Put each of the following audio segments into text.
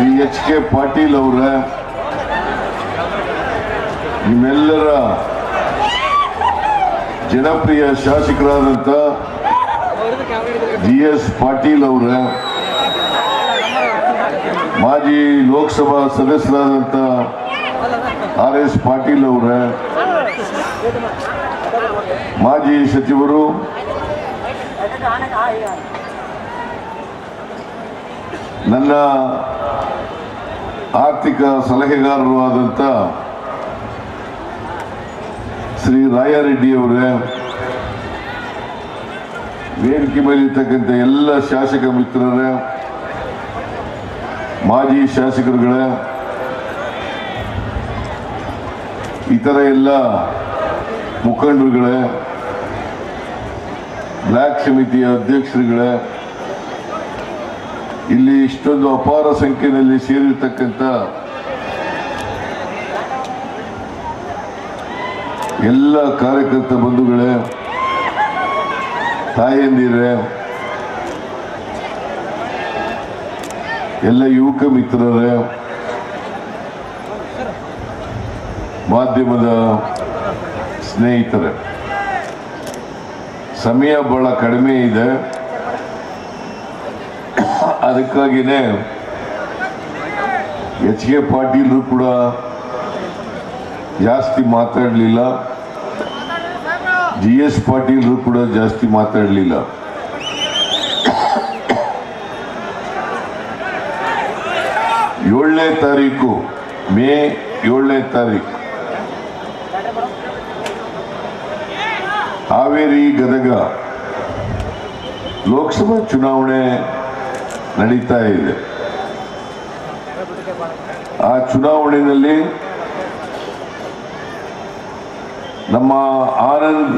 Shri H K Patil ಅವರ, ನಿಮ್ಮೆಲ್ಲರ ಜನಪ್ರಿಯ ಶಾಸಕರಾದಂಥ ಜಿ ಎಸ್ ಪಾಟೀಲ್ ಅವರ, ಮಾಜಿ ಲೋಕಸಭಾ ಸದಸ್ಯರಾದಂಥ ಆರ್ ಎಸ್ ಪಾಟೀಲ್ ಅವರ, ಮಾಜಿ ಸಚಿವರು ನನ್ನ ಆರ್ಥಿಕ ಸಲಹೆಗಾರರು ಆದಂಥ ಶ್ರೀ ರಾಯಾರೆಡ್ಡಿ ಅವರೇ, ವೇದಿಕೆ ಮೇಲಿರ್ತಕ್ಕಂಥ ಎಲ್ಲ ಶಾಸಕ ಮಿತ್ರರೇ, ಮಾಜಿ ಶಾಸಕರುಗಳೇ, ಇತರ ಎಲ್ಲ ಮುಖಂಡರುಗಳೇ ಬ್ಲ್ಯಾಕ್ ಸಮಿತಿಯ ಅಧ್ಯಕ್ಷರುಗಳೇ ಇಲ್ಲಿ ಇಷ್ಟೊಂದು ಅಪಾರ ಸಂಖ್ಯೆಯಲ್ಲಿ ಸೇರಿರ್ತಕ್ಕಂಥ ಎಲ್ಲ ಕಾರ್ಯಕರ್ತ ಬಂಧುಗಳೇ, ತಾಯಂದಿರೇ, ಎಲ್ಲ ಯುವಕ ಮಿತ್ರರೇ, ಮಾಧ್ಯಮದ ಸ್ನೇಹಿತರೆ, ಸಮಯ ಬಹಳ ಕಡಿಮೆ ಇದೆ. ಅದಕ್ಕಾಗಿಯೇ ಎಚ್ ಕೆ ಪಾಟೀಲ್ ಕೂಡ ಜಾಸ್ತಿ ಮಾತಾಡಲಿಲ್ಲ. ಜಿ ಎಸ್ ಪಾಟೀಲ್ರು ಕೂಡ ಜಾಸ್ತಿ ಮಾತಾಡಲಿಲ್ಲ. ಏಳನೇ ತಾರೀಕು, ಮೇ ಏಳನೇ ತಾರೀಕು. ಹಾವೇರಿ ಗದಗ ಲೋಕಸಭಾ ಚುನಾವಣೆ ನಡೀತಾ ಇದೆ. ಆ ಚುನಾವಣೆಯಲ್ಲಿ ನಮ್ಮ ಆನಂದ್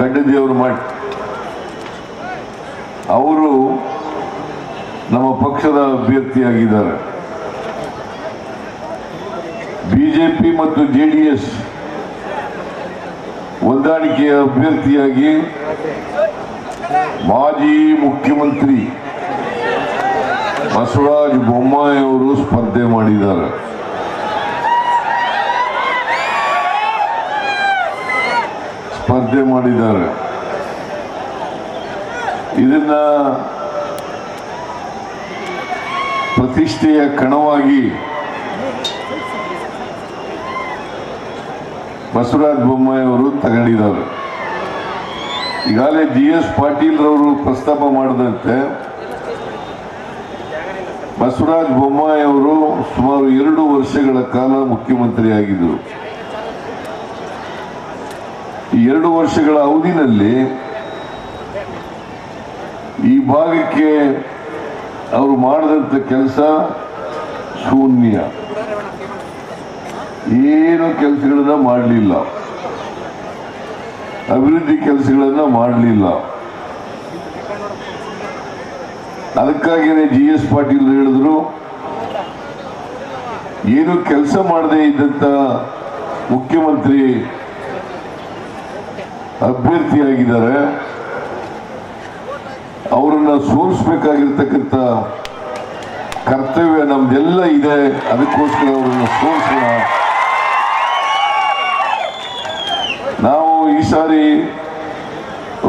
ಗಡ್ಡದೇವರು ಮಾಡಿ ಅವರು ನಮ್ಮ ಪಕ್ಷದ ಅಭ್ಯರ್ಥಿಯಾಗಿದ್ದಾರೆ. ಬಿಜೆಪಿ ಮತ್ತು ಜೆ ಡಿ ಎಸ್ ಹೊಂದಾಣಿಕೆಯ ಅಭ್ಯರ್ಥಿಯಾಗಿ ಮಾಜಿ ಮುಖ್ಯಮಂತ್ರಿ ಬಸವರಾಜ ಬೊಮ್ಮಾಯಿಯವರು ಸ್ಪರ್ಧೆ ಮಾಡಿದ್ದಾರೆ. ಸ್ಪರ್ಧೆ ಮಾಡಿದ್ದಾರೆ. ಇದನ್ನ ಪ್ರತಿಷ್ಠೆಯ ಕಣವಾಗಿ ಬಸವರಾಜ ಬೊಮ್ಮಾಯಿಯವರು ತಗೊಂಡಿದ್ದಾರೆ. ಈಗಾಗಲೇ ಜಿ ಎಸ್ ಪಾಟೀಲ್ ರವರು ಪ್ರಸ್ತಾಪ ಮಾಡಿದಂತೆ ಬಸವರಾಜ ಬೊಮ್ಮಾಯಿ ಅವರು ಸುಮಾರು ಎರಡು ವರ್ಷಗಳ ಕಾಲ ಮುಖ್ಯಮಂತ್ರಿಯಾಗಿದ್ದರು. ಈ ಎರಡು ವರ್ಷಗಳ ಅವಧಿನಲ್ಲಿ ಈ ಭಾಗಕ್ಕೆ ಅವರು ಮಾಡಿದಂಥ ಕೆಲಸ ಶೂನ್ಯ. ಏನು ಕೆಲಸಗಳನ್ನ ಮಾಡಲಿಲ್ಲ. ಅಭಿವೃದ್ಧಿ ಕೆಲಸಗಳನ್ನ ಮಾಡಲಿಲ್ಲ. ಅದಕ್ಕಾಗಿಯೇ ಜಿ ಎಸ್ ಪಾಟೀಲ್ ಹೇಳಿದ್ರು, ಏನು ಕೆಲಸ ಮಾಡದೇ ಇದ್ದಂತ ಮುಖ್ಯಮಂತ್ರಿ ಅಭ್ಯರ್ಥಿಯಾಗಿದ್ದಾರೆ. ಅವರನ್ನು ಸೋಲಿಸ್ಬೇಕಾಗಿರ್ತಕ್ಕಂಥ ಕರ್ತವ್ಯ ನಮ್ದೆಲ್ಲ ಇದೆ. ಅದಕ್ಕೋಸ್ಕರ ಅವರನ್ನು ಸೋಲಿಸೋಣ. ನಾವು ಈ ಸಾರಿ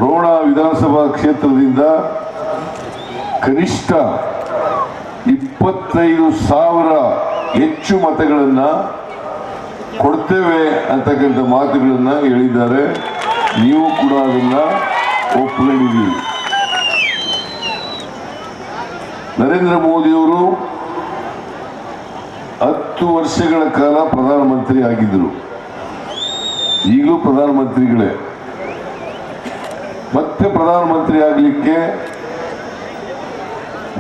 ರೋಣ ವಿಧಾನಸಭಾ ಕ್ಷೇತ್ರದಿಂದ ಕನಿಷ್ಠ ಇಪ್ಪತ್ತೈದು ಸಾವಿರ ಹೆಚ್ಚು ಮತಗಳನ್ನ ಕೊಡ್ತೇವೆ ಅಂತಕ್ಕಂಥ ಮಾತುಗಳನ್ನ ಹೇಳಿದ್ದಾರೆ. ನೀವು ಕೂಡ ಅದನ್ನ ಒಪ್ಕೊಂಡಿದ್ದೀರಿ ನರೇಂದ್ರ ಮೋದಿಯವರು ಹತ್ತು ವರ್ಷಗಳ ಕಾಲ ಪ್ರಧಾನಮಂತ್ರಿ ಆಗಿದ್ದರು. ಈಗಲೂ ಪ್ರಧಾನಮಂತ್ರಿಗಳೇ. ಮತ್ತೆ ಪ್ರಧಾನಮಂತ್ರಿ ಆಗಲಿಕ್ಕೆ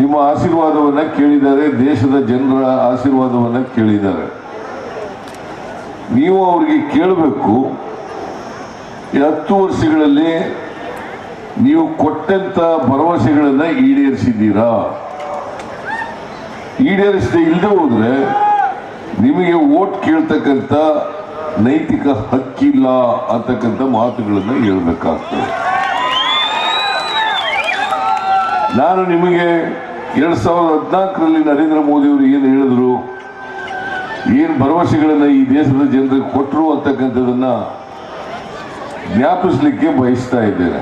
ನಿಮ್ಮ ಆಶೀರ್ವಾದವನ್ನ ಕೇಳಿದ್ದಾರೆ, ದೇಶದ ಜನರ ಆಶೀರ್ವಾದವನ್ನ ಕೇಳಿದ್ದಾರೆ. ನೀವು ಅವರಿಗೆ ಕೇಳಬೇಕು ಹತ್ತು ವರ್ಷಗಳಲ್ಲಿ ನೀವು ಕೊಟ್ಟಂತ ಭರವಸೆಗಳನ್ನು ಈಡೇರಿಸಿದ್ದೀರಾ? ಈಡೇರಿಸದೆ ಇಲ್ಲದೆ ಹೋದರೆ ನಿಮಗೆ ಓಟ್ ಕೇಳ್ತಕ್ಕಂಥ ನೈತಿಕ ಹಕ್ಕಿಲ್ಲ ಅಂತಕ್ಕಂಥ ಮಾತುಗಳನ್ನು ಹೇಳ್ಬೇಕಾಗ್ತದೆ. ನಾನು ನಿಮಗೆ ಎರಡ್ ಸಾವಿರದ ಹದಿನಾಲ್ಕರಲ್ಲಿ ನರೇಂದ್ರ ಮೋದಿ ಅವರು ಏನು ಹೇಳಿದ್ರು? ಏನು ಭರವಸೆಗಳನ್ನು ಈ ದೇಶದ ಜನರಿಗೆ ಕೊಟ್ಟರು ಅಂತಕ್ಕಂಥದ್ದನ್ನ ಜ್ಞಾಪಿಸಲಿಕ್ಕೆ ಬಯಸ್ತಾ ಇದ್ದೇನೆ.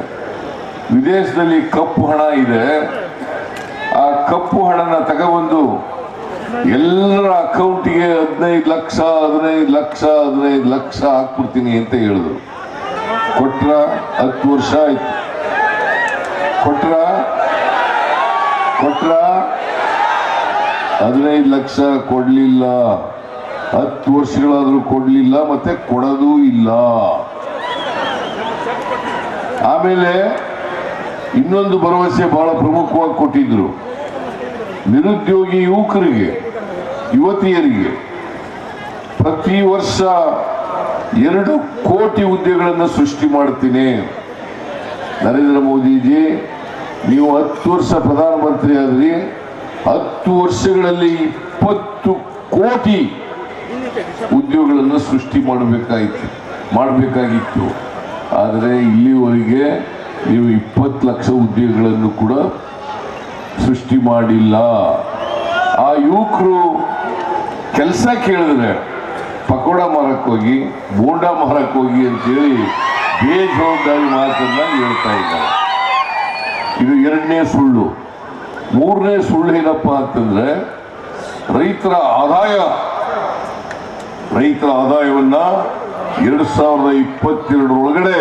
ವಿದೇಶದಲ್ಲಿ ಕಪ್ಪು ಹಣ ಇದೆ. ಆ ಕಪ್ಪು ಹಣನ ತಗೊಬಂದು ಎಲ್ಲರ ಅಕೌಂಟಿಗೆ ಹದಿನೈದು ಲಕ್ಷ ಹದಿನೈದು ಲಕ್ಷ ಹದಿನೈದು ಲಕ್ಷ ಹಾಕ್ಬಿಡ್ತೀನಿ ಅಂತ ಹೇಳಿದ್ರು. ಕೊಟ್ರ ಹತ್ತು ವರ್ಷ ಆಯ್ತು. ಕೊಟ್ರ ಕೊಟ್ರ ಹದಿನೈದು ಲಕ್ಷ ಕೊಡ್ಲಿಲ್ಲ, ಹತ್ತು ವರ್ಷಗಳಾದರೂ ಕೊಡ್ಲಿಲ್ಲ, ಮತ್ತೆ ಕೊಡೋದೂ ಇಲ್ಲ. ಆಮೇಲೆ ಇನ್ನೊಂದು ಭರವಸೆ ಬಹಳ ಪ್ರಮುಖವಾಗಿ ಕೊಟ್ಟಿದ್ರು. ನಿರುದ್ಯೋಗಿ ಯುವಕರಿಗೆ, ಯುವತಿಯರಿಗೆ ಪ್ರತಿ ವರ್ಷ ಎರಡು ಕೋಟಿ ಹುದ್ದೆಗಳನ್ನು ಸೃಷ್ಟಿ ಮಾಡ್ತೀನಿ. ನರೇಂದ್ರ ಮೋದಿಜಿ ನೀವು ಹತ್ತು ವರ್ಷ ಪ್ರಧಾನಮಂತ್ರಿ ಆದ್ರಿ ಹತ್ತು ವರ್ಷಗಳಲ್ಲಿ ಇಪ್ಪತ್ತು ಕೋಟಿ ಉದ್ಯೋಗಗಳನ್ನು ಸೃಷ್ಟಿ ಮಾಡಬೇಕಾಗಿತ್ತು ಮಾಡಬೇಕಾಗಿತ್ತು. ಆದರೆ ಇಲ್ಲಿವರೆಗೆ ನೀವು ಇಪ್ಪತ್ತು ಲಕ್ಷ ಉದ್ಯೋಗಗಳನ್ನು ಕೂಡ ಸೃಷ್ಟಿ ಮಾಡಿಲ್ಲ. ಆ ಯುವಕರು ಕೆಲಸ ಕೇಳಿದ್ರೆ ಪಕೋಡ ಮಾರಕ್ಕೋಗಿ ಬೋಂಡ ಮಾರಕ್ಕೆ ಹೋಗಿ ಅಂತೇಳಿ ಬೇಜವಾಬ್ದಾರಿ ಮಾತನ್ನ ಹೇಳ್ತಾ ಇದ್ದಾರೆ. ಇದು ಎರಡನೇ ಸುಳ್ಳು. ಮೂರನೇ ಸುಳ್ಳು ಏನಪ್ಪ ಅಂತಂದ್ರೆ, ರೈತರ ಆದಾಯ, ರೈತರ ಆದಾಯವನ್ನ ಎರಡು ಸಾವಿರದ ಇಪ್ಪತ್ತೆರಡರೊಳಗಡೆ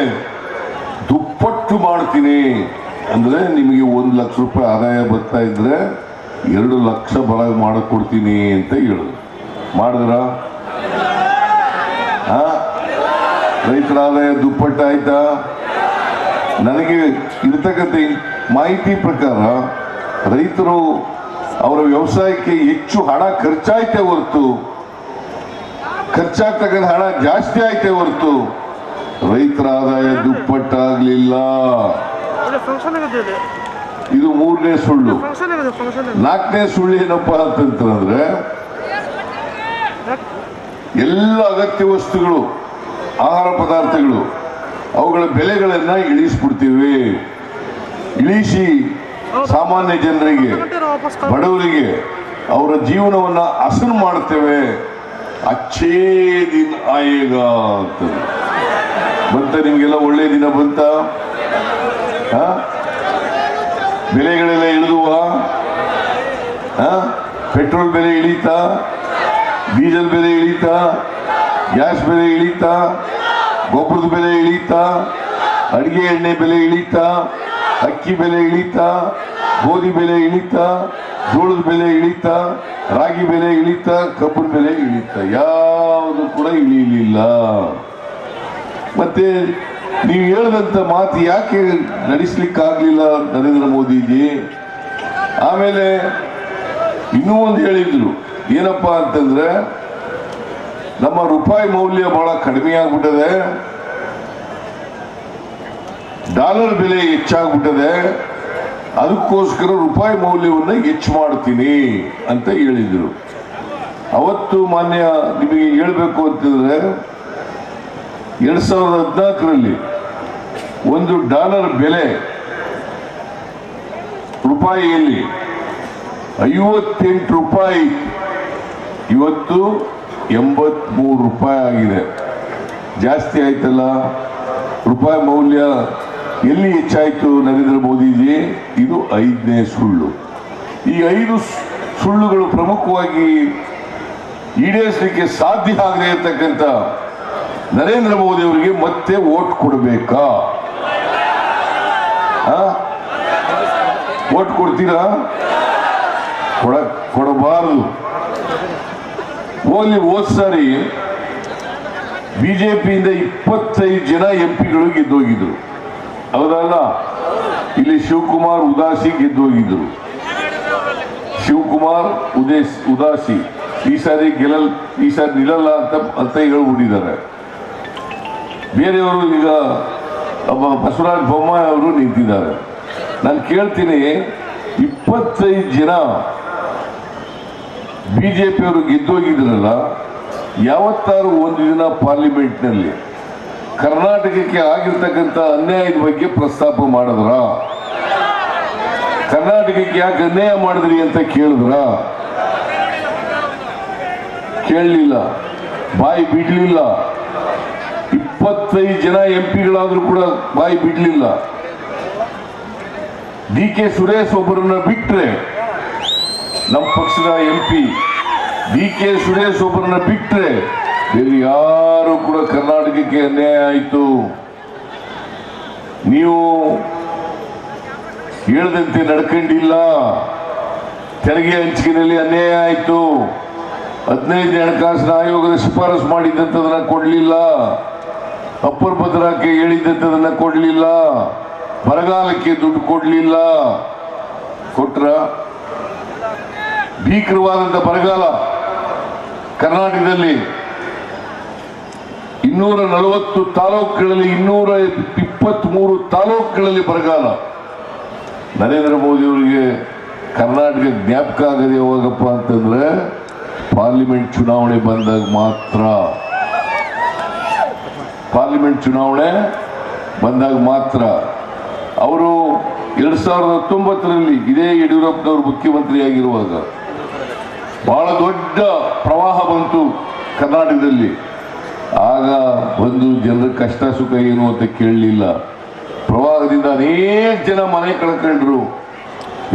ದುಪ್ಪಟ್ಟು ಮಾಡ್ತೀನಿ ಅಂದರೆ ನಿಮಗೆ ಒಂದು ಲಕ್ಷ ರೂಪಾಯಿ ಆದಾಯ ಬರ್ತಾ ಇದ್ರೆ ಎರಡು ಲಕ್ಷ ಬರ ಮಾಡಿಕೊಡ್ತೀನಿ ಅಂತ ಹೇಳಿದ್ರು ಮಾಡಿದ್ರ? ರೈತರ ಆದಾಯ ದುಪ್ಪಟ್ಟು ಆಯ್ತಾ ನನಗೆ ಇರ್ತಕ್ಕಂಥ ಮಾಹಿತಿ ಪ್ರಕಾರ ರೈತರು ಅವರ ವ್ಯವಸಾಯಕ್ಕೆ ಹೆಚ್ಚು ಹಣ ಖರ್ಚಾಯ್ತೆ ಹೊರತು ಖರ್ಚಾಗ್ತಕ್ಕಂಥ ಹಣ ಜಾಸ್ತಿ ಆಯ್ತೆ ಹೊರತು ರೈತರ ಆದಾಯ ದುಪ್ಪಟ್ಟಾಗ್ಲಿಲ್ಲ. ಇದು ಮೂರನೇ ಸುಳ್ಳು. ನಾಲ್ಕನೇ ಸುಳ್ಳು ಏನಪ್ಪ ಅಂತಂತಂದ್ರೆ ಎಲ್ಲ ಅಗತ್ಯ ವಸ್ತುಗಳು ಆಹಾರ ಪದಾರ್ಥಗಳು ಅವುಗಳ ಬೆಲೆಗಳನ್ನು ಇಳಿಸ್ಬಿಡ್ತೀವಿ. ಇಳಿಸಿ ಸಾಮಾನ್ಯ ಜನರಿಗೆ ಬಡವರಿಗೆ ಅವರ ಜೀವನವನ್ನ ಹಸನು ಮಾಡ್ತೇವೆ. ಅಚ್ಚೇ ದಿನ ಆಯೇಗ ಅಂತ. ಬಂತ ನಿಮಗೆಲ್ಲ ಒಳ್ಳೆ ದಿನ ಬಂತ? ಬೆಲೆಗಳೆಲ್ಲ ಇಳಿದುವ? ಪೆಟ್ರೋಲ್ ಬೆಲೆ ಇಳೀತಾ? ಡೀಸೆಲ್ ಬೆಲೆ ಇಳೀತಾ? ಗ್ಯಾಸ್ ಬೆಲೆ ಇಳೀತಾ? ಗೊಬ್ಬರದ ಬೆಲೆ ಇಳೀತಾ, ಅಡಿಗೆ ಎಣ್ಣೆ ಬೆಲೆ ಇಳೀತಾ, ಅಕ್ಕಿ ಬೆಲೆ ಇಳೀತಾ, ಗೋಧಿ ಬೆಲೆ ಇಳೀತಾ, ಜೋಳದ ಬೆಲೆ ಇಳೀತಾ, ರಾಗಿ ಬೆಲೆ ಇಳೀತಾ, ಕಬ್ಬಿನ ಬೆಲೆ ಇಳೀತಾ. ಯಾವುದು ಕೂಡ ಇಳಿಲಿಲ್ಲ. ಮತ್ತೆ ನೀವು ಹೇಳಿದಂತ ಮಾತು ಯಾಕೆ ನಡೆಸ್ಲಿಕ್ಕಾಗ್ಲಿಲ್ಲ ನರೇಂದ್ರ ಮೋದಿಜಿ ಆಮೇಲೆ ಇನ್ನೂ ಒಂದು ಹೇಳಿದ್ರು. ಏನಪ್ಪಾ ಅಂತಂದ್ರೆ ನಮ್ಮ ರೂಪಾಯಿ ಮೌಲ್ಯ ಬಹಳ ಕಡಿಮೆ ಆಗ್ಬಿಟ್ಟದೆ. ಡಾಲರ್ ಬೆಲೆ ಹೆಚ್ಚಾಗ್ಬಿಟ್ಟದೆ. ಅದಕ್ಕೋಸ್ಕರ ರೂಪಾಯಿ ಮೌಲ್ಯವನ್ನು ಹೆಚ್ಚು ಮಾಡ್ತೀನಿ ಅಂತ ಹೇಳಿದರು. ಅವತ್ತು ಮಾನ್ಯ ನಿಮಗೆ ಹೇಳಬೇಕು ಅಂತಂದರೆ, ಎರಡು ಸಾವಿರದ ಹದಿನಾಲ್ಕರಲ್ಲಿ ಒಂದು ಡಾಲರ್ ಬೆಲೆ ರೂಪಾಯಿಯಲ್ಲಿ ಐವತ್ತೆಂಟು ರೂಪಾಯಿ. ಇವತ್ತು ಎಂಬತ್ಮೂರು ರೂಪಾಯಿ ಆಗಿದೆ. ಜಾಸ್ತಿ ಆಯ್ತಲ್ಲ? ರೂಪಾಯಿ ಮೌಲ್ಯ ಎಲ್ಲಿ ಹೆಚ್ಚಾಯಿತು ನರೇಂದ್ರ ಮೋದಿಜಿ? ಇದು ಐದನೇ ಸುಳ್ಳು. ಈ ಐದು ಸುಳ್ಳುಗಳು ಪ್ರಮುಖವಾಗಿ ಈಡೇರಿಸಲಿಕ್ಕೆ ಸಾಧ್ಯ ಆಗದೆ ಇರತಕ್ಕಂಥ ನರೇಂದ್ರ ಮೋದಿ ಅವರಿಗೆ ಮತ್ತೆ ಓಟ್ ಕೊಡಬೇಕಾ? ಓಟ್ ಕೊಡ್ತೀರಾ? ಕೊಡ, ಕೊಡಬಾರದು. ಹೋಗ್ಲಿ ಹೋದ್ ಸಾರಿ ಬಿಜೆಪಿಯಿಂದ ಇಪ್ಪತ್ತೈದು ಜನ ಎಂ ಪಿಗಳು ಗೆದ್ದೋಗಿದ್ರು. ಹೌದಲ್ಲ? ಇಲ್ಲಿ ಶಿವಕುಮಾರ್, ಉದಾಸಿ ಗೆದ್ದೋಗಿದ್ರು. ಶಿವಕುಮಾರ್, ಉದೇಶ್, ಉದಾಸಿ, ಈ ಸಾರಿ ಗೆಲ್ಲಲ್, ಈ ಸಾರಿ ನಿಲ್ಲಲ್ಲ ಅಂತ ಅಂತ ಹೇಳ್ಬಿಟ್ಟಿದ್ದಾರೆ. ಬೇರೆಯವರು ಈಗ ಬಸವರಾಜ ಬೊಮ್ಮಾಯಿ ಅವರು ನಿಂತಿದ್ದಾರೆ. ನಾನು ಕೇಳ್ತೀನಿ, ಇಪ್ಪತ್ತೈದು ಜನ ಬಿಜೆಪಿಯವರು ಗೆದ್ದೋಗಿದ್ರಲ್ಲ, ಯಾವತ್ತಾರು ಒಂದು ದಿನ ಪಾರ್ಲಿಮೆಂಟ್ನಲ್ಲಿ ಕರ್ನಾಟಕಕ್ಕೆ ಆಗಿರ್ತಕ್ಕಂಥ ಅನ್ಯಾಯದ ಬಗ್ಗೆ ಪ್ರಸ್ತಾಪ ಮಾಡಿದ್ರ? ಕರ್ನಾಟಕಕ್ಕೆ ಯಾಕೆ ಅನ್ಯಾಯ ಮಾಡಿದ್ರಿ ಅಂತ ಕೇಳಿದ್ರ? ಕೇಳಲಿಲ್ಲ. ಬಾಯಿ ಬಿಡಲಿಲ್ಲ. ಇಪ್ಪತ್ತೈದು ಜನ ಎಂ ಪಿಗಳಾದರೂ ಕೂಡ ಬಾಯಿ ಬಿಡಲಿಲ್ಲ. ಡಿ ಕೆ ಸುರೇಶ್ ಒಬ್ಬರನ್ನ ಬಿಟ್ರೆ ನಮ್ಮ ಪಕ್ಷದ M P D K Suresh ಒಬ್ಬರನ್ನ ಬಿಟ್ಟರೆ ಬೇರೆ ಯಾರು ಕೂಡ ಕರ್ನಾಟಕಕ್ಕೆ ಅನ್ಯಾಯ ಆಯಿತು. ನೀವು ಹೇಳ್ದಂತೆ ನಡ್ಕೊಂಡಿಲ್ಲ. ತೆರಿಗೆ ಹಂಚಿಕೆಯಲ್ಲಿ ಅನ್ಯಾಯ ಆಯಿತು. ಹದಿನೈದನೇ ಹಣಕಾಸಿನ ಆಯೋಗದ ಶಿಫಾರಸು ಮಾಡಿದ್ದಂಥದನ್ನ ಕೊಡಲಿಲ್ಲ. ಅಪ್ಪರ್ ಭದ್ರಕ್ಕೆ ಹೇಳಿದ್ದಂಥದನ್ನ ಕೊಡಲಿಲ್ಲ. ಬರಗಾಲಕ್ಕೆ ದುಡ್ಡು ಕೊಡಲಿಲ್ಲ. ಕೊಟ್ರ ಭೀಕರವಾದಂಥ ಬರಗಾಲ ಕರ್ನಾಟಕದಲ್ಲಿ ಇನ್ನೂರ ನಲವತ್ತು ತಾಲೂಕುಗಳಲ್ಲಿ ಇನ್ನೂರ ಇಪ್ಪತ್ತ್ಮೂರು ತಾಲೂಕುಗಳಲ್ಲಿ ಬರಗಾಲ. ನರೇಂದ್ರ ಮೋದಿ ಅವರಿಗೆ ಕರ್ನಾಟಕ ಜ್ಞಾಪಕ ಆಗದೆ ಯಾವಾಗಪ್ಪ ಅಂತಂದ್ರೆ ಪಾರ್ಲಿಮೆಂಟ್ ಚುನಾವಣೆ ಬಂದಾಗ ಮಾತ್ರ. ಪಾರ್ಲಿಮೆಂಟ್ ಚುನಾವಣೆ ಬಂದಾಗ ಮಾತ್ರ. ಅವರು ಎರಡು ಸಾವಿರದ ಹತ್ತೊಂಬತ್ತರಲ್ಲಿ ಇದೇ ಯಡಿಯೂರಪ್ಪನವರು ಮುಖ್ಯಮಂತ್ರಿ ಆಗಿರುವಾಗ ಬಹಳ ದೊಡ್ಡ ಪ್ರವಾಹ ಬಂತು ಕರ್ನಾಟಕದಲ್ಲಿ. ಆಗ ಬಂದು ಜನರ ಕಷ್ಟ ಸುಖ ಏನು ಅಂತ ಕೇಳಲಿಲ್ಲ. ಪ್ರವಾಹದಿಂದ ಅನೇಕ ಜನ ಮನೆ ಕಳ್ಕೊಂಡ್ರು.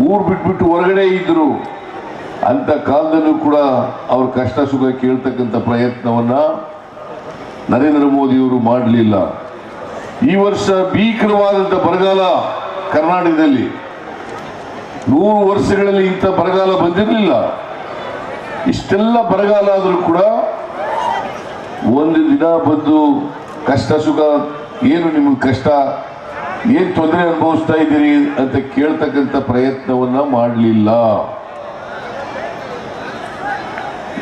ಊರು ಬಿಟ್ಬಿಟ್ಟು ಹೊರಗಡೆ ಇದ್ರು. ಅಂತ ಕಾಲದಲ್ಲೂ ಕೂಡ ಅವ್ರ ಕಷ್ಟ ಸುಖ ಕೇಳ್ತಕ್ಕಂಥ ಪ್ರಯತ್ನವನ್ನ ನರೇಂದ್ರ ಮೋದಿಯವರು ಮಾಡಲಿಲ್ಲ. ಈ ವರ್ಷ ಭೀಕರವಾದಂಥ ಬರಗಾಲ ಕರ್ನಾಟಕದಲ್ಲಿ. ನೂರು ವರ್ಷಗಳಲ್ಲಿ ಇಂಥ ಬರಗಾಲ ಬಂದಿರಲಿಲ್ಲ. ಇಷ್ಟೆಲ್ಲ ಬರಗಾಲ ಆದರೂ ಕೂಡ ಒಂದು ದಿನ ಬಂದು ಕಷ್ಟ ಸುಖ, ಏನು ನಿಮಗೆ ಕಷ್ಟ, ಏನು ತೊಂದರೆ ಅನುಭವಿಸ್ತಾ ಇದ್ದೀರಿ ಅಂತ ಕೇಳ್ತಕ್ಕಂಥ ಪ್ರಯತ್ನವನ್ನ ಮಾಡಲಿಲ್ಲ.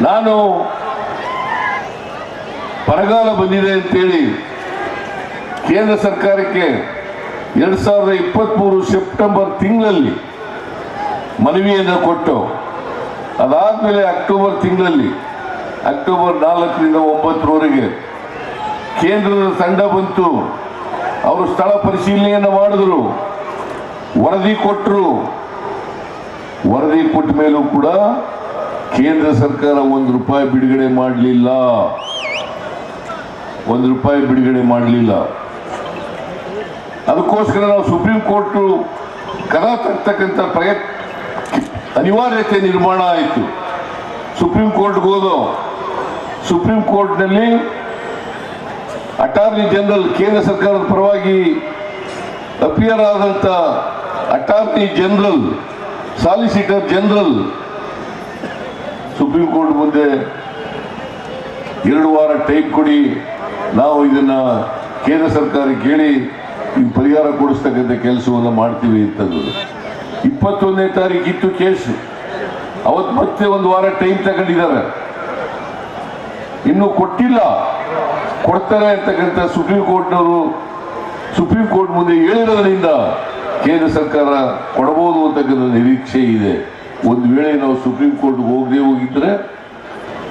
ನಾನು ಬರಗಾಲ ಬಂದಿದೆ ಅಂತೇಳಿ ಕೇಂದ್ರ ಸರ್ಕಾರಕ್ಕೆ ಎರಡ್ ಸಾವಿರದ ಇಪ್ಪತ್ತ್ಮೂರು ಸೆಪ್ಟೆಂಬರ್ ತಿಂಗಳಲ್ಲಿ ಮನವಿಯನ್ನು ಕೊಟ್ಟು ಅದಾದ್ಮೇಲೆ ಅಕ್ಟೋಬರ್ ತಿಂಗಳಲ್ಲಿ, ಅಕ್ಟೋಬರ್ ನಾಲ್ಕರಿಂದ ಒಂಬತ್ತರವರೆಗೆ ಕೇಂದ್ರದ ತಂಡ ಬಂತು. ಅವರು ಸ್ಥಳ ಪರಿಶೀಲನೆಯನ್ನು ಮಾಡಿದ್ರು. ವರದಿ ಕೊಟ್ಟರು ವರದಿ ಕೊಟ್ಟ ಮೇಲೂ ಕೂಡ ಕೇಂದ್ರ ಸರ್ಕಾರ ಒಂದು ರೂಪಾಯಿ ಬಿಡುಗಡೆ ಮಾಡಲಿಲ್ಲ. ಒಂದು ರೂಪಾಯಿ ಬಿಡುಗಡೆ ಮಾಡಲಿಲ್ಲ. ಅದಕ್ಕೋಸ್ಕರ ನಾವು ಸುಪ್ರೀಂ ಕೋರ್ಟು ಕರ ತರ್ತಕ್ಕಂಥ ಪ್ರಯತ್ನ ಅನಿವಾರ್ಯತೆ ನಿರ್ಮಾಣ ಆಯಿತು. ಸುಪ್ರೀಂ ಕೋರ್ಟ್ಗೆ ಹೋದೋ ಸುಪ್ರೀಂ ಕೋರ್ಟ್ನಲ್ಲಿ ಅಟಾರ್ನಿ ಜನರಲ್ ಕೇಂದ್ರ ಸರ್ಕಾರದ ಪರವಾಗಿ ಅಪಿಯರ್ ಆದಂಥ attorney general solicitor general supreme court ಮುಂದೆ ಎರಡು ವಾರ ಟೈಮ್ ಕೊಡಿ, ನಾವು ಇದನ್ನು ಕೇಂದ್ರ ಸರ್ಕಾರಕ್ಕೆ ಕೇಳಿ ಪರಿಹಾರ ಕೊಡಿಸ್ತಕ್ಕಂಥ ಕೆಲಸವನ್ನು ಮಾಡ್ತೀವಿ ಅಂತಂದ್ರು. ಇಪ್ಪತ್ತೊಂದನೇ ತಾರೀಕು ಇತ್ತು ಕೇಸು. ಅವತ್ತು ಮತ್ತೆ ಒಂದು ವಾರ ಟೈಮ್ ತಗೊಂಡಿದ್ದಾರೆ. ಇನ್ನು ಕೊಟ್ಟಿಲ್ಲ. ಕೊಡ್ತಾರೆ ಅಂತಕ್ಕಂಥ ಸುಪ್ರೀಂ ಕೋರ್ಟ್ನವರು ಸುಪ್ರೀಂ ಕೋರ್ಟ್ ಮುಂದೆ ಹೇಳಿರೋದ್ರಿಂದ ಕೇಂದ್ರ ಸರ್ಕಾರ ಕೊಡಬಹುದು ಅಂತಕ್ಕಂಥ ನಿರೀಕ್ಷೆ ಇದೆ. ಒಂದು ವೇಳೆ ನಾವು ಸುಪ್ರೀಂ ಕೋರ್ಟ್ಗೆ ಹೋಗದೆ ಹೋಗಿದ್ರೆ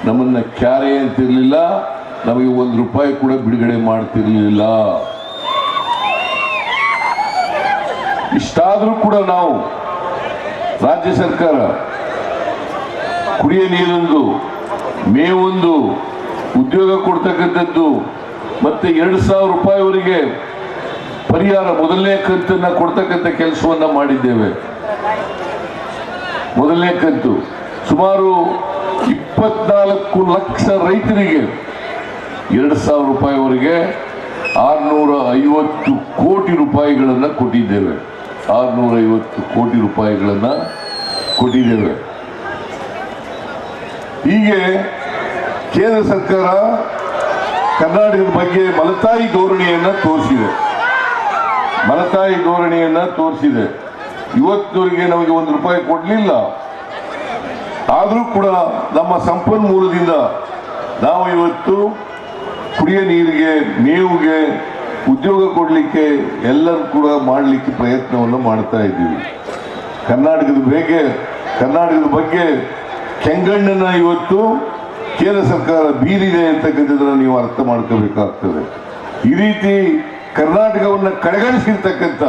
ನಮ್ಮನ್ನ ಕ್ಯಾರೆ ಅಂತಿರಲಿಲ್ಲ. ನಮಗೆ ಒಂದು ರೂಪಾಯಿ ಕೂಡ ಬಿಡುಗಡೆ ಮಾಡ್ತಿರಲಿಲ್ಲ. ಇಷ್ಟಾದರೂ ಕೂಡ ನಾವು ರಾಜ್ಯ ಸರ್ಕಾರ ಕುಡಿಯ ನೀರೊಂದು, ಮೇವೊಂದು, ಉದ್ಯೋಗ ಕೊಡ್ತಕ್ಕಂಥದ್ದು ಮತ್ತೆ ಎರಡು ಸಾವಿರ ರೂಪಾಯಿವರೆಗೆ ಪರಿಹಾರ ಮೊದಲನೇ ಕಂತನ್ನು ಕೊಡ್ತಕ್ಕಂಥ ಕೆಲಸವನ್ನ ಮಾಡಿದ್ದೇವೆ. ಮೊದಲನೇ ಕಂತು ಸುಮಾರು ಇಪ್ಪತ್ನಾಲ್ಕು ಲಕ್ಷ ರೈತರಿಗೆ ಎರಡು ಸಾವಿರ ರೂಪಾಯಿವರೆಗೆ ಆರ್ನೂರ ಐವತ್ತು ಕೋಟಿ ರೂಪಾಯಿಗಳನ್ನು ಕೊಟ್ಟಿದ್ದೇವೆ. ಆರ್ನೂರ ಐವತ್ತು ಕೋಟಿ ರೂಪಾಯಿಗಳನ್ನು ಕೊಟ್ಟಿದ್ದೇವೆ. ಹೀಗೆ ಕೇಂದ್ರ ಸರ್ಕಾರ ಕರ್ನಾಟಕದ ಬಗ್ಗೆ ಮಲತಾಯಿ ಧೋರಣೆಯನ್ನು ತೋರಿಸಿದೆ. ಮಲತಾಯಿ ಧೋರಣೆಯನ್ನು ತೋರಿಸಿದೆ. ಇವತ್ತಿನವರೆಗೆ ನಮಗೆ ಒಂದು ರೂಪಾಯಿ ಕೊಡಲಿಲ್ಲ. ಆದರೂ ಕೂಡ ನಮ್ಮ ಸಂಪನ್ಮೂಲದಿಂದ ನಾವು ಇವತ್ತು ಕುಡಿಯ ನೀರಿಗೆ, ಮೇವಿಗೆ ಉದ್ಯೋಗ ಕೊಡಲಿಕ್ಕೆ ಎಲ್ಲರೂ ಕೂಡ ಮಾಡಲಿಕ್ಕೆ ಪ್ರಯತ್ನವನ್ನು ಮಾಡ್ತಾ ಇದ್ದೀವಿ. ಕರ್ನಾಟಕದ ಬಗ್ಗೆ ಕರ್ನಾಟಕದ ಬಗ್ಗೆ ಕೆಂಗಣ್ಣನ ಇವತ್ತು ಕೇಂದ್ರ ಸರ್ಕಾರ ಬೀರಿದೆ ಅಂತಕ್ಕಂಥದ್ದನ್ನು ನೀವು ಅರ್ಥ ಮಾಡ್ಕೋಬೇಕಾಗ್ತದೆ. ಈ ರೀತಿ ಕರ್ನಾಟಕವನ್ನು ಕಡೆಗಣಿಸಿರ್ತಕ್ಕಂಥ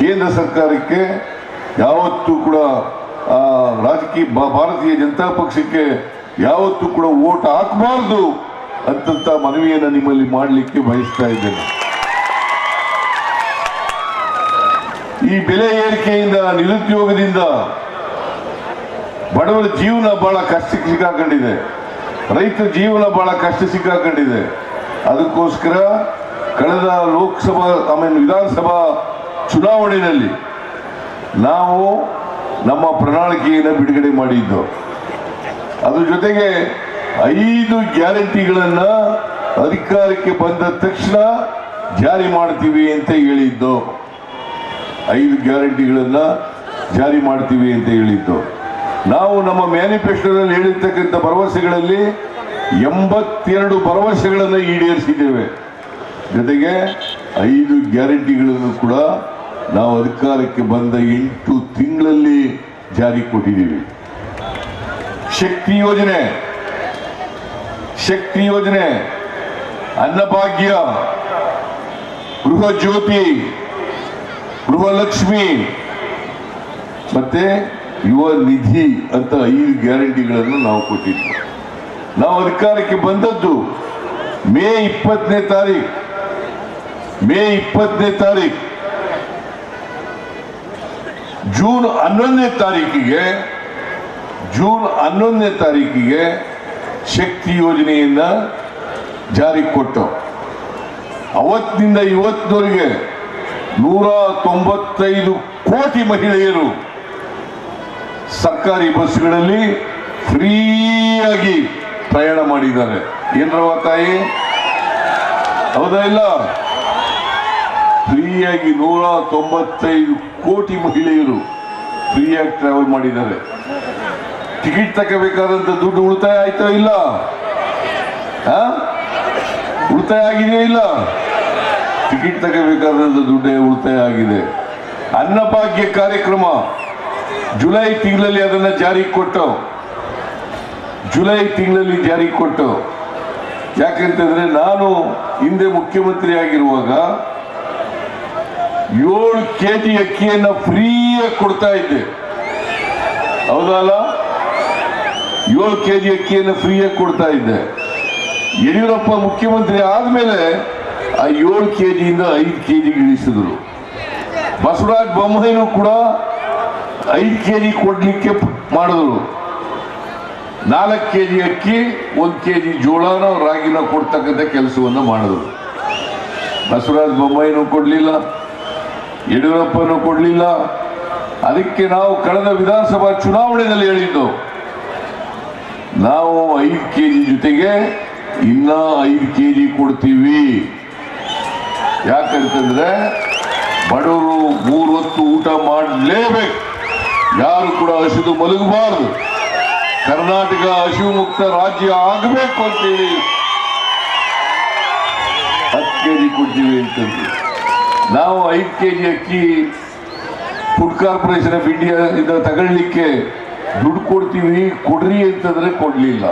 ಕೇಂದ್ರ ಸರ್ಕಾರಕ್ಕೆ ಯಾವತ್ತೂ ಕೂಡ ರಾಜಕೀಯ, ಭಾರತೀಯ ಜನತಾ ಪಕ್ಷಕ್ಕೆ ಯಾವತ್ತೂ ಕೂಡ ಓಟ್ ಹಾಕಬಾರ್ದು. ಅಂತಂತ ಮನವಿಯನ್ನು ನಿಮ್ಮಲ್ಲಿ ಮಾಡಲಿಕ್ಕೆ ಬಯಸ್ತಾ ಇದ್ದೇನೆ. ಈ ಬೆಲೆ ಏರಿಕೆಯಿಂದ, ನಿರುದ್ಯೋಗದಿಂದ ಬಡವರ ಜೀವನ ಬಹಳ ಕಷ್ಟಕ್ಕೆ ಸಿಕ್ಕಾಕೊಂಡಿದೆ ರೈತರ ಜೀವನ ಬಹಳ ಕಷ್ಟ ಸಿಕ್ಕಾಕೊಂಡಿದೆ ಅದಕ್ಕೋಸ್ಕರ ಕಳೆದ ಲೋಕಸಭಾ ಆಮೇಲೆ ವಿಧಾನಸಭಾ ಚುನಾವಣೆಯಲ್ಲಿ ನಾವು ನಮ್ಮ ಪ್ರಣಾಳಿಕೆಯನ್ನು ಬಿಡುಗಡೆ ಮಾಡಿದ್ದು. ಅದ್ರ ಜೊತೆಗೆ ಐದು ಗ್ಯಾರಂಟಿಗಳನ್ನ ಅಧಿಕಾರಕ್ಕೆ ಬಂದ ತಕ್ಷಣ ಜಾರಿ ಮಾಡ್ತೀವಿ ಅಂತ ಹೇಳಿದ್ದು. ಐದು ಗ್ಯಾರಂಟಿಗಳನ್ನ ಜಾರಿ ಮಾಡ್ತೀವಿ ಅಂತ ಹೇಳಿದ್ದು. ನಾವು ನಮ್ಮ ಮ್ಯಾನಿಫೆಸ್ಟೋದಲ್ಲಿ ಹೇಳಿರ್ತಕ್ಕಂಥ ಭರವಸೆಗಳಲ್ಲಿ ಎಂಬತ್ತೆರಡು ಭರವಸೆಗಳನ್ನು ಈಡೇರಿಸಿದ್ದೇವೆ. ಜೊತೆಗೆ ಐದು ಗ್ಯಾರಂಟಿಗಳನ್ನು ಕೂಡ ನಾವು ಅಧಿಕಾರಕ್ಕೆ ಬಂದ ಎಂಟು ತಿಂಗಳಲ್ಲಿ ಜಾರಿ ಕೊಟ್ಟಿದ್ದೀವಿ. ಶಕ್ತಿ ಯೋಜನೆ. ಶಕ್ತಿ ಯೋಜನೆ, ಅನ್ನಭಾಗ್ಯ ಗೃಹ ಜ್ಯೋತಿ ಗೃಹಲಕ್ಷ್ಮಿ, ಮತ್ತೆ ಯುವ ನಿಧಿ ಅಂತ ಐದು ಗ್ಯಾರಂಟಿಗಳನ್ನು ನಾವು ಕೊಟ್ಟಿದ್ವಿ. ನಾವು ಅಧಿಕಾರಕ್ಕೆ ಬಂದದ್ದು ಮೇ ಇಪ್ಪತ್ತನೇ ತಾರೀಕು ಮೇ ಇಪ್ಪತ್ತನೇ ತಾರೀಕು ಜೂನ್ ಹನ್ನೊಂದನೇ ತಾರೀಕಿಗೆ ಜೂನ್ ಹನ್ನೊಂದನೇ ತಾರೀಕಿಗೆ ಶಕ್ತಿ ಯೋಜನೆಯಿಂದ ಜಾರಿಗೆ ಕೊಟ್ಟು ಅವತ್ತಿನಿಂದ ಇವತ್ತಿನವರೆಗೆ ನೂರ ತೊಂಬತ್ತೈದು ಕೋಟಿ ಮಹಿಳೆಯರು ಸರ್ಕಾರಿ ಬಸ್ಗಳಲ್ಲಿ ಫ್ರೀಯಾಗಿ ಪ್ರಯಾಣ ಮಾಡಿದ್ದಾರೆ. ಏನರ ತಾಯಿ? ಹೌದಾ ಇಲ್ಲ? ಫ್ರೀಯಾಗಿ ನೂರ ತೊಂಬತ್ತೈದು ಕೋಟಿ ಮಹಿಳೆಯರು ಫ್ರೀಯಾಗಿ ಟ್ರಾವೆಲ್ ಮಾಡಿದ್ದಾರೆ. ಟಿಕೆಟ್ ತಗೋಬೇಕಾದಂತ ದುಡ್ಡು ಉಳಿತಾಯ ಆಯ್ತೋ ಇಲ್ಲ? ಉಳಿತಾಯ ಆಗಿದೆಯೋ ಇಲ್ಲ? ಟಿಕೆಟ್ ತಗೋಬೇಕಾದಂತ ದುಡ್ಡೇ ಉಳಿತಾಯ ಆಗಿದೆ. ಅನ್ನಭಾಗ್ಯ ಕಾರ್ಯಕ್ರಮ. ಜುಲೈ ತಿಂಗಳಲ್ಲಿ ಅದನ್ನ ಜಾರಿಗೆ ಕೊಟ್ಟು. ಜುಲೈ ತಿಂಗಳಲ್ಲಿ ಜಾರಿಗೆ ಕೊಟ್ಟು. ಯಾಕಂತಂದ್ರೆ ನಾನು ಹಿಂದೆ ಮುಖ್ಯಮಂತ್ರಿ ಆಗಿರುವಾಗ ಏಳು ಕೆ ಜಿ ಅಕ್ಕಿಯನ್ನ ಫ್ರೀಯಾಗಿ ಕೊಡ್ತಾ ಇದ್ದೆ. ಹೌದಲ್ಲ? ಏಳು ಕೆ ಜಿ ಅಕ್ಕಿಯನ್ನು ಫ್ರೀಯಾಗಿ ಕೊಡ್ತಾ ಇದ್ದೆ. ಯಡಿಯೂರಪ್ಪ ಮುಖ್ಯಮಂತ್ರಿ ಆದಮೇಲೆ ಆ ಏಳು ಕೆ ಜಿಯಿಂದ ಐದು ಕೆ ಜಿಗೆ ಇಳಿಸಿದ್ರು. ಬಸವರಾಜ ಬೊಮ್ಮಾಯಿನೂ ಕೂಡ ಐದು ಕೆ ಜಿ ಕೊಡ್ಲಿಕ್ಕೆ ಮಾಡಿದ್ರು. ನಾಲ್ಕು ಕೆ ಜಿ ಅಕ್ಕಿ, ಒಂದು ಕೆ ಜಿ ಜೋಳನ ರಾಗಿನ ಕೊಡ್ತಕ್ಕಂಥ ಕೆಲಸವನ್ನು ಮಾಡಿದ್ರು. ಬಸವರಾಜ ಬೊಮ್ಮಾಯಿನೂ ಕೊಡಲಿಲ್ಲ, ಯಡಿಯೂರಪ್ಪನೂ ಕೊಡಲಿಲ್ಲ. ಅದಕ್ಕೆ ನಾವು ಕಳೆದ ವಿಧಾನಸಭಾ ಚುನಾವಣೆಯಲ್ಲಿ ಹೇಳಿದ್ದು ನಾವು ಐದು ಕೆ ಜಿ ಜೊತೆಗೆ ಇನ್ನ ಐದು ಕೆ ಜಿ ಕೊಡ್ತೀವಿ. ಯಾಕಂತಂದ್ರೆ ಬಡವರು ಮೂರು ಹೊತ್ತು ಊಟ ಮಾಡಲೇಬೇಕು. ಯಾರು ಕೂಡ ಹಸಿದು ಮಲಗಬಾರದು. ಕರ್ನಾಟಕ ಹಸಿವು ಮುಕ್ತ ರಾಜ್ಯ ಆಗಬೇಕು ಅಂತೇಳಿ ಹತ್ತು ಕೆ ಜಿ ಕೊಡ್ತೀವಿ ಅಂತಂದ್ರೆ. ನಾವು ಐದು ಕೆ ಜಿ ಅಕ್ಕಿ ಫುಡ್ ಕಾರ್ಪೊರೇಷನ್ ಆಫ್ ಇಂಡಿಯಾ ಇಂದ ತಗೊಳ್ಳಿಕ್ಕೆ ದುಡ್ಡು ಕೊಡ್ತೀವಿ, ಕೊಡ್ರಿ ಅಂತಂದ್ರೆ ಕೊಡ್ಲಿಲ್ಲ.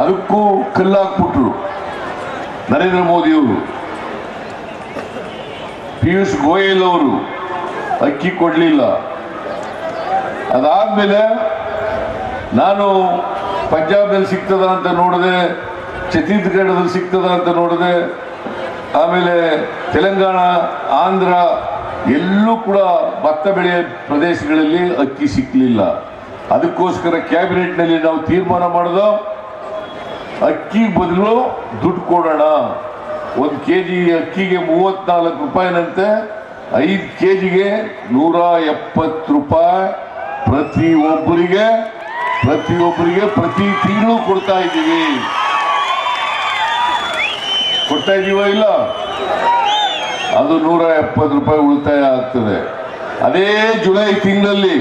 ಅದಕ್ಕೂ ಕಲ್ಲಾಕ್ಬಿಟ್ರು ನರೇಂದ್ರ ಮೋದಿಯವರು ಪಿಯೂಷ್ ಗೋಯಲ್ ಅವರು ಅಕ್ಕಿ ಕೊಡ್ಲಿಲ್ಲ. ಅದಾದ್ಮೇಲೆ ನಾನು ಪಂಜಾಬ್ನಲ್ಲಿ ಸಿಗ್ತದ ಅಂತ ನೋಡಿದೆ, ಛತ್ತೀಸ್ಗಢದಲ್ಲಿ ಸಿಗ್ತದ ಅಂತ ನೋಡಿದೆ, ಆಮೇಲೆ ತೆಲಂಗಾಣ, ಆಂಧ್ರ ಎಲ್ಲೂ ಕೂಡ ಭತ್ತ ಬೆಳೆಯ ಪ್ರದೇಶಗಳಲ್ಲಿ ಅಕ್ಕಿ ಸಿಕ್ಕಲಿಲ್ಲ ಅದಕ್ಕೋಸ್ಕರ ಕ್ಯಾಬಿನೆಟ್ನಲ್ಲಿ ನಾವು ತೀರ್ಮಾನ ಮಾಡಿದೋ, ಅಕ್ಕಿ ಬದಲು ದುಡ್ಡು ಕೊಡೋಣ. ಒಂದು ಕೆ ಜಿ ಅಕ್ಕಿಗೆ ಮೂವತ್ನಾಲ್ಕು ರೂಪಾಯಿನಂತೆ ಐದು ಕೆ ಜಿಗೆ ನೂರ ಎಪ್ಪತ್ತು ರೂಪಾಯಿ ಪ್ರತಿ ಒಬ್ಬರಿಗೆ ಪ್ರತಿಯೊಬ್ಬರಿಗೆ ಪ್ರತಿ ತಿಂಗಳು ಕೊಡ್ತಾ ಇದ್ದೀವಿ. ಕೊಡ್ತಾ ಇದ್ದೀವೋ ಇಲ್ಲ? ಅದು ನೂರ ಎಪ್ಪತ್ತು ರೂಪಾಯಿ ಉಳಿತಾಯ ಆಗ್ತದೆ. ಅದೇ ಜುಲೈ ತಿಂಗಳಲ್ಲಿ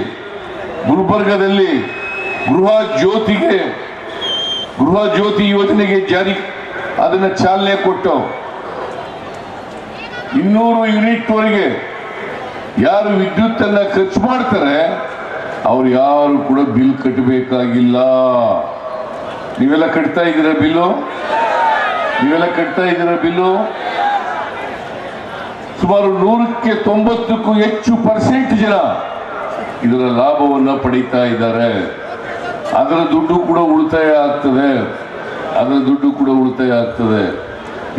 ಗುಲ್ಬರ್ಗದಲ್ಲಿ ಗೃಹ ಜ್ಯೋತಿಗೆ, ಗೃಹ ಜ್ಯೋತಿ ಯೋಜನೆಗೆ ಜಾರಿ, ಅದನ್ನು ಚಾಲನೆ ಕೊಟ್ಟು ಇನ್ನೂರು ಯೂನಿಟ್ ವರೆಗೆ ಯಾರು ವಿದ್ಯುತ್ತನ್ನು ಖರ್ಚು ಮಾಡ್ತಾರೆ, ಅವ್ರು ಯಾರು ಕೂಡ ಬಿಲ್ ಕಟ್ಟಬೇಕಾಗಿಲ್ಲ ನೀವೆಲ್ಲ ಕಟ್ತಾ ಇದ್ದೀರಾ ಬಿಲ್ಲು? ನೀವೆಲ್ಲ ಕಟ್ತಾ ಇದ್ದೀರಾ ಬಿಲ್ಲು? ಸುಮಾರು ನೂರಕ್ಕೆ ತೊಂಬತ್ತಕ್ಕೂ ಹೆಚ್ಚು ಪರ್ಸೆಂಟ್ ಜನ ಇದರ ಲಾಭವನ್ನು ಪಡೀತಾ ಇದ್ದಾರೆ. ಅದರ ದುಡ್ಡು ಕೂಡ ಉಳಿತಾಯ ಆಗ್ತದೆ. ಅದರ ದುಡ್ಡು ಕೂಡ ಉಳಿತಾಯ ಆಗ್ತದೆ.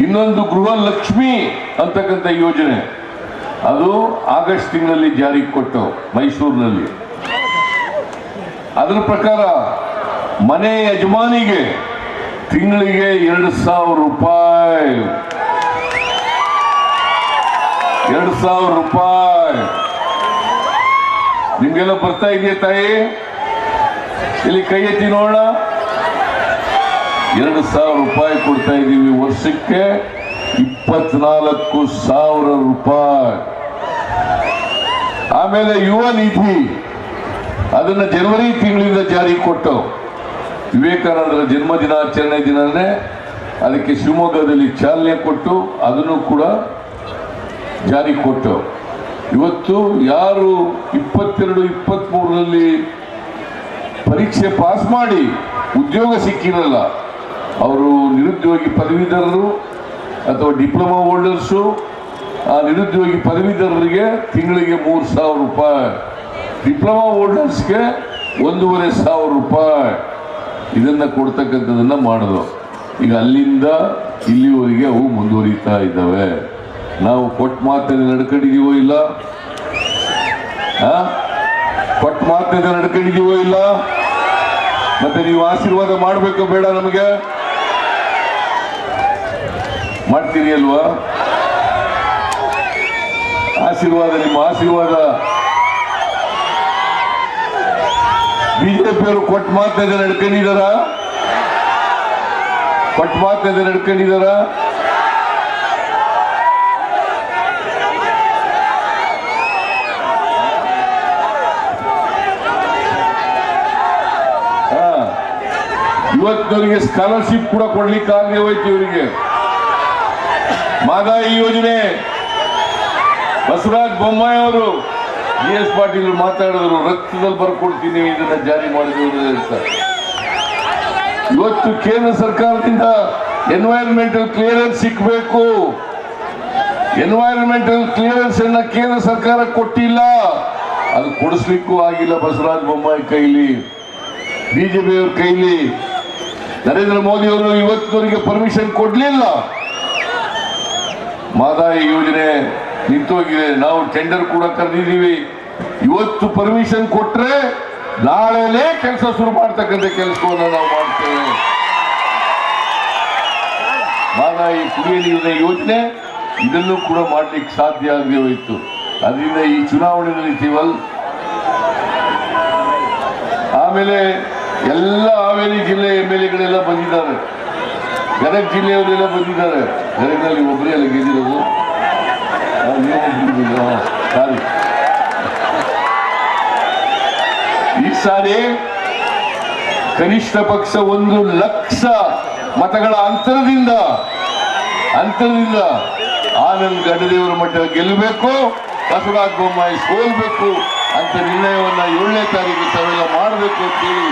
ಇನ್ನೊಂದು ಗೃಹಲಕ್ಷ್ಮಿ ಅಂತಕ್ಕಂಥ ಯೋಜನೆ. ಅದು ಆಗಸ್ಟ್ ತಿಂಗಳಲ್ಲಿ ಜಾರಿಗೆ ಕೊಟ್ಟು ಮೈಸೂರಿನಲ್ಲಿ. ಅದರ ಪ್ರಕಾರ ಮನೆ ಯಜಮಾನಿಗೆ ತಿಂಗಳಿಗೆ ಎರಡು ಸಾವಿರ ರೂಪಾಯಿ. ಎರಡು ಸಾವಿರ ರೂಪಾಯಿ. ನಿಮ್ಗೆಲ್ಲ ಬರ್ತಾ ಇದೆಯಾ ತಾಯಿ? ಇಲ್ಲಿ ಕೈ ಎತ್ತಿ ನೋಡೋಣ. ಎರಡು ಸಾವಿರ ರೂಪಾಯಿ ಕೊಡ್ತಾ ಇದ್ದೀವಿ ವರ್ಷಕ್ಕೆ. ಇಪ್ಪತ್ನಾಲ್ಕು ಸಾವಿರ ರೂಪಾಯಿ. ಆಮೇಲೆ ಯುವ ನಿಧಿ. ಅದನ್ನ ಜನವರಿ ತಿಂಗಳಿಂದ ಜಾರಿ ಕೊಟ್ಟು. ವಿವೇಕಾನಂದರ ಜನ್ಮ ದಿನಾಚರಣೆ ದಿನನೇ. ಅದಕ್ಕೆ ಶಿವಮೊಗ್ಗದಲ್ಲಿ ಚಾಲನೆ ಕೊಟ್ಟು ಅದನ್ನು ಕೂಡ ಜಾರಿ ಕೊಟ್ಟು ಇವತ್ತು ಯಾರು ಇಪ್ಪತ್ತೆರಡು ಇಪ್ಪತ್ತ್ಮೂರರಲ್ಲಿ ಪರೀಕ್ಷೆ ಪಾಸ್ ಮಾಡಿ ಉದ್ಯೋಗ ಸಿಕ್ಕಿರಲ್ಲ, ಅವರು ನಿರುದ್ಯೋಗಿ ಪದವೀಧರರು ಅಥವಾ ಡಿಪ್ಲೊಮಾ ಹೋಲ್ಡರ್ಸು ಆ ನಿರುದ್ಯೋಗಿ ಪದವೀಧರರಿಗೆ ತಿಂಗಳಿಗೆ ಮೂರು ಸಾವಿರ ರೂಪಾಯಿ ಡಿಪ್ಲೊಮಾ ಹೋಲ್ಡರ್ಸ್ಗೆ ಒಂದೂವರೆ ಸಾವಿರ ರೂಪಾಯಿ. ಇದನ್ನು ಕೊಡ್ತಕ್ಕಂಥದ್ದನ್ನು ಮಾಡೋದು. ಈಗ ಅಲ್ಲಿಂದ ಇಲ್ಲಿವರೆಗೆ ಅವು ಮುಂದುವರಿತಾ ಇದ್ದಾವೆ. ನಾವು ಕೊಟ್ಟ ಮಾತಿನ ನಡ್ಕೊಂಡಿದೀವೋ ಇಲ್ಲ? ಕೊಟ್ಟ ಮಾತಿನ ನಡ್ಕೊಂಡಿದೀವೋ ಇಲ್ಲ. ಮತ್ತೆ ನೀವು ಆಶೀರ್ವಾದ ಮಾಡಬೇಕು ಬೇಡ ನಮಗೆ. ಮಾಡ್ತೀರಿ ಅಲ್ವಾ? ಆಶೀರ್ವಾದ, ನಿಮ್ಮ ಆಶೀರ್ವಾದ. ಬಿಜೆಪಿಯವರು ಕೊಟ್ಟ ಮಾತಿನ ನಡ್ಕೊಂಡಿದಾರ ಕೊಟ್ಟ ಮಾತಿನ ನಡ್ಕೊಂಡಿದಾರ ಇವತ್ತಿನವರಿಗೆ ಸ್ಕಾಲರ್ಶಿಪ್ ಕೂಡ ಕೊಡ್ಲಿಕ್ಕೆ ಆಗದೆ ಹೋಯ್ತು ಇವರಿಗೆ. ಈ ಯೋಜನೆ. ಬಸವರಾಜ್ ಬೊಮ್ಮಾಯಿ ಅವರು ಜಿ ಎಸ್ ಪಾಟೀಲ್ ಮಾತಾಡಿದ್ರು, ರಕ್ತದಲ್ಲಿ ಬರ್ಕೊಡ್ತೀನಿ, ಇದನ್ನ ಜಾರಿ ಮಾಡಿದ್ರು ಅಂತ. ಇವತ್ತು ಕೇಂದ್ರ ಸರ್ಕಾರದಿಂದ ಎನ್ವೈರನ್ಮೆಂಟಲ್ ಕ್ಲಿಯರೆನ್ಸ್ ಸಿಕ್ಕಬೇಕು ಎನ್ವೈರನ್ಮೆಂಟಲ್ ಕ್ಲಿಯರೆನ್ಸ್ ಅನ್ನ ಕೇಂದ್ರ ಸರ್ಕಾರ ಕೊಟ್ಟಿಲ್ಲ. ಅದು ಕೊಡಿಸ್ಲಿಕ್ಕೂ ಆಗಿಲ್ಲ ಬಸವರಾಜ್ ಬೊಮ್ಮಾಯಿ ಕೈಲಿ. ಬಿಜೆಪಿಯವ್ರ ಕೈಲಿ. ನರೇಂದ್ರ ಮೋದಿ ಅವರು ಇವತ್ತಿನವರಿಗೆ ಪರ್ಮಿಷನ್ ಕೊಡಲಿಲ್ಲ. ಮಾದಾಯಿ ಯೋಜನೆ ನಿಂತೋಗಿದೆ, ನಾವು ಟೆಂಡರ್ ಕೂಡ ಕರೆದಿದ್ದೀವಿ. ಇವತ್ತು ಪರ್ಮಿಷನ್ ಕೊಟ್ಟರೆ ನಾಳೆನೇ ಕೆಲಸ ಶುರು ಮಾಡ್ತಕ್ಕಂಥ ಕೆಲಸವನ್ನು ನಾವು ಮಾಡ್ತೇವೆ. ಮಾದಾಯಿ ಕುಡಿಯ ನೀರಿನ ಯೋಜನೆ ಇದನ್ನು ಕೂಡ ಮಾಡ್ಲಿಕ್ಕೆ ಸಾಧ್ಯ ಆಗದೆ ಹೋಯಿತು. ಅದರಿಂದ ಈ ಚುನಾವಣೆಯಲ್ಲಿ ನಿಂತೀವಲ್ ಆಮೇಲೆ ಎಲ್ಲ ಹಾವೇರಿ ಜಿಲ್ಲೆ ಎಂ ಎಲ್ ಎಗಳೆಲ್ಲ ಬಂದಿದ್ದಾರೆ. ಗದಗ ಜಿಲ್ಲೆಯವರೆಲ್ಲ ಬಂದಿದ್ದಾರೆ. ಗದಗನಲ್ಲಿ ಒಬ್ಬರೇ ಅಲ್ಲ ಗೆದ್ದಿರೋದು. ಸಾರಿ. ಈ ಸಾರಿ ಕನಿಷ್ಠ ಪಕ್ಷ ಒಂದು ಲಕ್ಷ ಮತಗಳ ಅಂತರದಿಂದ ಅಂತರದಿಂದ ಆನಂದ್ ಗಡ್ಡದೇವರ ಮಠ ಗೆಲ್ಲಬೇಕು, ಬಸವರಾಜ ಬೊಮ್ಮಾಯಿ ಸೋಲ್ಬೇಕು ಅಂತ ನಿರ್ಣಯವನ್ನ ಏಳನೇ ತಾರೀಕು ತಾವೆಲ್ಲ ಮಾಡಬೇಕು ಅಂತೇಳಿ